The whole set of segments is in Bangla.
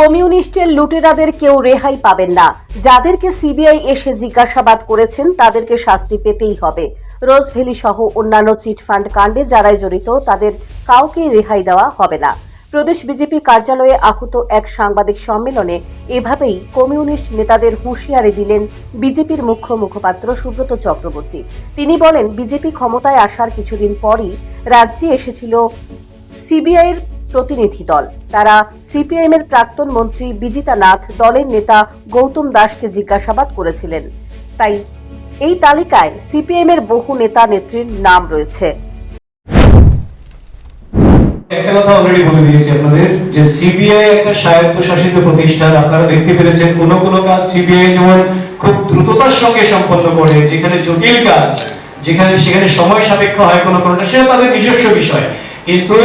কমিউনিস্টের লুটেরাদের কেউ রেহাই পাবেন না। যাদেরকে সিবিআই এসে জিজ্ঞাসাবাদ করেছেন, তাদেরকে শাস্তি পেতেই হবে। রোজভ্যালি সহ অন্যান্য চিটফান্ড কাণ্ডে যারাই জড়িত, তাদের কাউকে রেহাই দেওয়া হবে না। প্রদেশ বিজেপি কার্যালয়ে আহত এক সাংবাদিক সম্মেলনে এভাবেই কমিউনিস্ট নেতাদের হুঁশিয়ারি দিলেন বিজেপির মুখ্য মুখপাত্র সুব্রত চক্রবর্তী। তিনি বলেন, বিজেপি ক্ষমতায় আসার কিছুদিন পরই রাজ্যে এসেছিল সিবিআইয়ের প্রতিনিধি দল। তারা সিপিআইএম এর প্রাক্তন মন্ত্রী বিজিতা নাথ দলের নেতা গৌতম দাসকে জিজ্ঞাসাবাদ করেছিলেন। তাই এই তালিকায় সিপিআইএম এর বহু নেতা নেত্রীর নাম রয়েছে। একটা কথা অলরেডি বলে দিয়েছি আপনাদের, যে সিবিআই একটা স্বায়ত্তশাসিত প্রতিষ্ঠান, আপনারা দেখতে পেরেছেন কোন কোন কাজ সিবিআই যেমন খুব দ্রুততার সঙ্গে সম্পন্ন করে, যেখানে জটিল কাজ, যেখানে সেখানে সময় সাপেক্ষ হয় কোনো কোনোটা সেটা তাদের নিজস্ব বিষয়। কিন্তু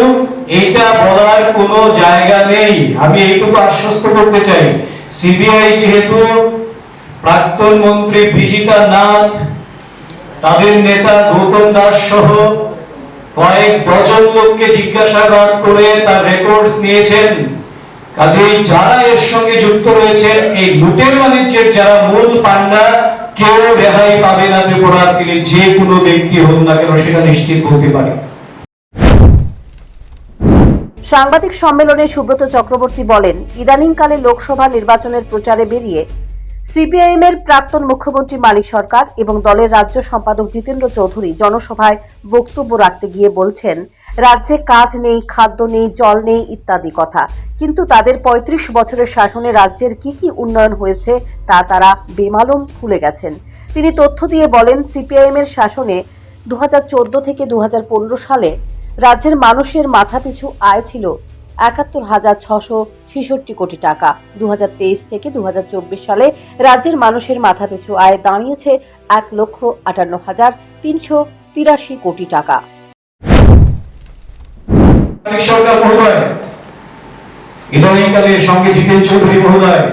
এটা বলার কোনো জায়গা নেই। আমি এইটুকু আশ্বস্ত করতে চাই। সিবিআই যেহেতু প্রাক্তন মন্ত্রী বিজিতা নাথ, তাদের নেতা গৌতম দাস সহ কয়েক ডজন লোককে জিজ্ঞাসাবাদ করে তার রেকর্ডস নিয়েছেন। কাজেই যারা এর সঙ্গে যুক্ত রয়েছেন, এই লুটের বাণিজ্যের যারা মূল পান্ডা, কেউ রেহাই পাবে না ত্রিপুরার তিনি যে কোনো ব্যক্তি হন না কেন, সেটা নিশ্চিত বলতে পারি। সাংবাদিক সম্মেলনে সুব্রত চক্রবর্তী বলেন, ইদানিংকালে লোকসভা নির্বাচনের প্রচারে বেরিয়ে সিপিআইএম এর প্রাক্তন মুখ্যমন্ত্রী মানিক সরকার এবং দলের রাজ্য সম্পাদক জিতেন্দ্র চৌধুরী জনসভায় বক্তব্য রাখতে গিয়ে বলছেন, রাজ্যে কাজ নেই, খাদ্য নেই, জল নেই ইত্যাদি কথা। কিন্তু তাদের ৩৫ বছরের শাসনে রাজ্যের কি কি উন্নয়ন হয়েছে তা তারা বেমালুম ভুলে গেছেন। তিনি তথ্য দিয়ে বলেন, সিপিআইএম এর শাসনে দু হাজার চোদ্দ থেকে দু হাজার পনেরো সালে রাজ্যের মানুষের মাথাপিছু আয় ছিল একাত্তর হাজার ছশো ছেষট্টি কোটি টাকা। দুহাজার তেইশ থেকে দুহাজার চব্বিশ সালে রাজ্যের মানুষের মাথাপিছু আয় দাঁড়িয়েছে এক লক্ষ আটান্ন হাজার তিনশো তিরাশি কোটি টাকা। ইদানিংকালে সঙ্গে জিতেন চৌধুরী মহোদয়,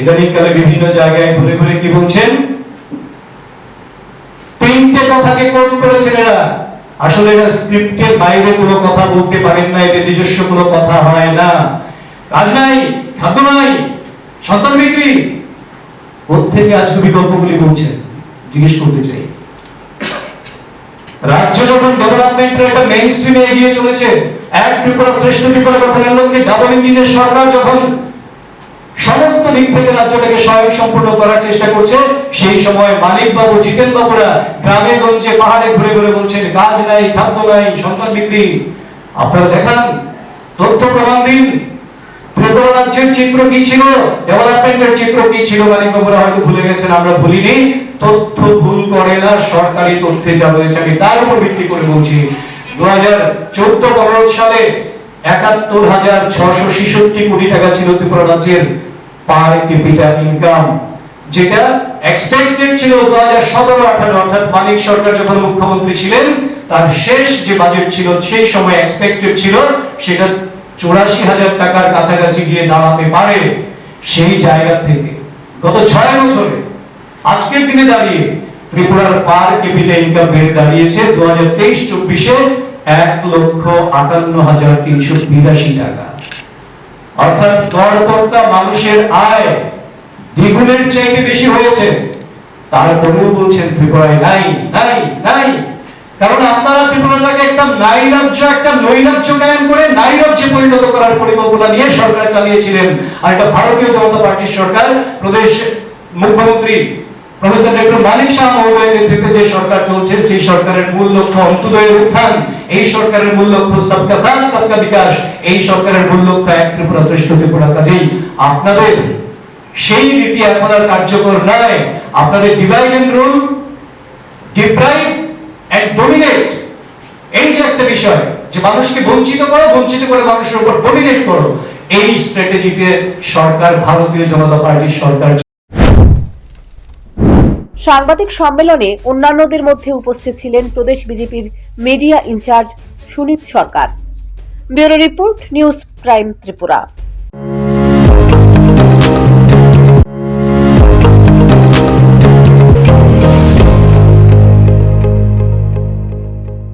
ইদানিংকালে বিভিন্ন জায়গায় ঘুরে ঘুরে কি বলছেন? তিনটে কথাকে কোন করেছেন এরা? আসলে এরা স্ক্রিপ্টের বাইরে কোনো কথা বলতে পারেন না এদের নিজস্ব কোনো কথা হয় না। কাজ নাই, খাদ্য নাই, সন্তান বিক্রি। কোথেকে আজকে বিকল্পগুলি বলছেন জিজ্ঞেস করতে চাই। রাজ্য যখন ডেভেলপমেন্টের একটা মেইন স্ট্রিমে এগিয়ে চলেছে। এক ত্রিপুরা শ্রেষ্ঠ ত্রিপুরা গঠনের লক্ষ্যে ডাবল ইঞ্জিনের সরকার যখন দিক থেকে রাজ্যটাকে স্বয়ং সম্পূর্ণ করার চেষ্টা করছে। সেই সময় মালিক বাবু জিতেন বাবুরা গ্রামে গঞ্জে পাহাড়ে ঘুরে ঘুরে বলছেন কাজ নাই, খাদ্য নাই, সন্তান বিক্রি। আপনারা দেখান, তথ্য প্রমাণ দিন। ত্রিপুরা রাজ্যের চিত্র কি ছিল? ডেভেলপমেন্টের চিত্র কি ছিল? মালিক বাবুরা হয়তো ভুলে গেছেন, আমরা ভুলিনি। তথ্য ভুল করে না, সরকারি তথ্যে যা রয়েছে, আমি তার উপর ভিত্তি করে বলছি। দু হাজার চোদ্দ সালে একাত্তর হাজার ছশো ছেষট্টি কোটি টাকা ছিল ত্রিপুরা রাজ্যের পার ক্যাপিটা ইনকাম যেটা এক্সপেক্টেড ছিল দু হাজার সতেরো, আঠারো, অর্থাৎ মানিক সরকার যখন মুখ্যমন্ত্রী ছিলেন, তার শেষ যে বাজেট ছিল, সেই সময় এক্সপেক্টেড ছিল, সেটা চৌরাশি হাজার টাকার কাছাকাছি গিয়ে দাঁড়াতে পারে সেই জায়গা থেকে। গত ছয় বছরে, আজকের দিনে দাঁড়িয়ে ত্রিপুরার পার ক্যাপিটা ইনকাম বেড়ে দাঁড়িয়েছে দু হাজার তেইশ চব্বিশে এক লক্ষ আটান্ন হাজার তিনশো বিরাশি টাকা। অর্থাৎ করকর্তা মানুষের আয় দ্বিগুণের চাইতে বেশি হয়েছে। তারপরেও বলছেন, ত্রিপুরায় নাই নাই নাই। কারণ আপনারা ত্রিপুরাটাকে একটা নাইরাজ্য, একটা নৈরাজ্য কায়েম করে নাইরাজ্যে পরিণত করার পরিকল্পনা নিয়ে সরকার চালিয়েছিলেন। আর এটা ভারতীয় জনতা পার্টির সরকার, প্রদেশ মুখ্যমন্ত্রী প্রফেসর ডক্টর মানিক শাহ মহোদয়ের নেতৃত্বে যে সরকার চলছে, সেই সরকারের মূল লক্ষ্য অন্তোদয়ের উত্থান, এই সরকারের মূল লক্ষ্য সবকা সাথ, সবকা বিকাশ, এই সরকারের মূল লক্ষ্য এক ত্রিপুরা শ্রেষ্ঠ ত্রিপুরা। কাজেই আপনাদের সেই নীতি এখন আর কার্যকর নয়। আপনাদের divide and rule deprive and dominate এই যে একটা বিষয়, যে মানুষকে বঞ্চিত করো, বঞ্চিত করে মানুষের উপর ডমিনেট করো, এই স্ট্র্যাটেজিতে সরকার, ভারতীয় জনতা পার্টির সরকার সাংবাদিক সম্মেলনে অন্যান্যদের মধ্যে উপস্থিত ছিলেন প্রদেশ বিজেপির media in-charge Sunit Sarkar. Bureau report news prime Tripura.